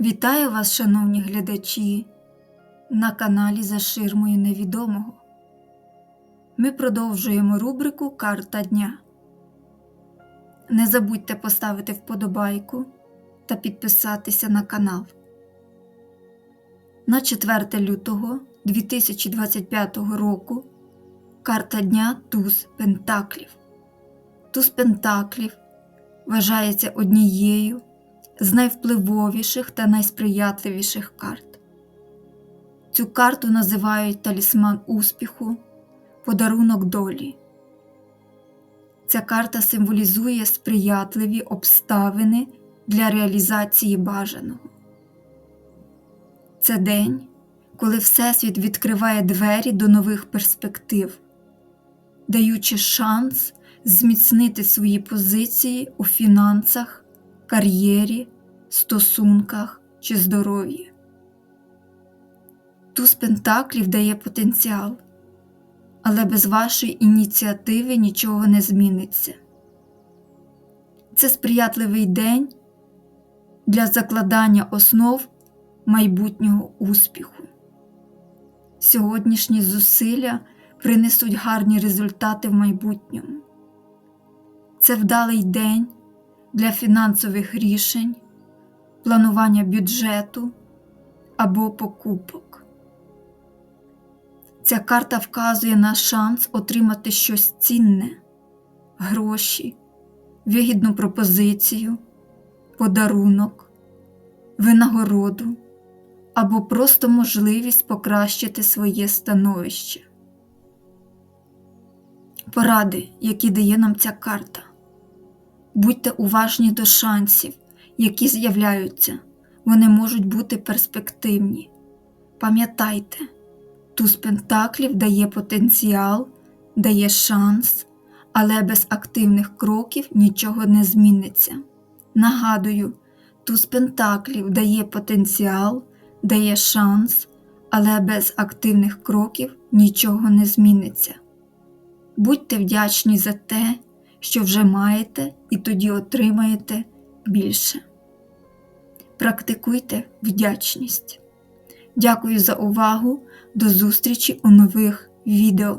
Вітаю вас, шановні глядачі, на каналі За ширмою невідомого. Ми продовжуємо рубрику Карта дня. Не забудьте поставити вподобайку та підписатися на канал. На 4 лютого 2025 року карта дня Туз Пентаклів. Туз Пентаклів вважається однією з найвпливовіших та найсприятливіших карт. Цю карту називають талісман успіху, подарунок долі. Ця карта символізує сприятливі обставини для реалізації бажаного. Це день, коли Всесвіт відкриває двері до нових перспектив, даючи шанс зміцнити свої позиції у фінансах, кар'єрі, стосунках чи здоров'ї. Туз Пентаклів дає потенціал, але без вашої ініціативи нічого не зміниться. Це сприятливий день для закладання основ майбутнього успіху. Сьогоднішні зусилля принесуть гарні результати в майбутньому. Це вдалий день для фінансових рішень, планування бюджету або покупок. Ця карта вказує на шанс отримати щось цінне, гроші, вигідну пропозицію, подарунок, винагороду або просто можливість покращити своє становище. Поради, які дає нам ця карта. Будьте уважні до шансів, які з'являються, вони можуть бути перспективні. Пам'ятайте, туз пентаклів дає потенціал, дає шанс, але без активних кроків нічого не зміниться. Нагадую, туз пентаклів дає потенціал, дає шанс, але без активних кроків нічого не зміниться. Будьте вдячні за те, що вже маєте, і тоді отримаєте більше. Практикуйте вдячність. Дякую за увагу. До зустрічі у нових відео.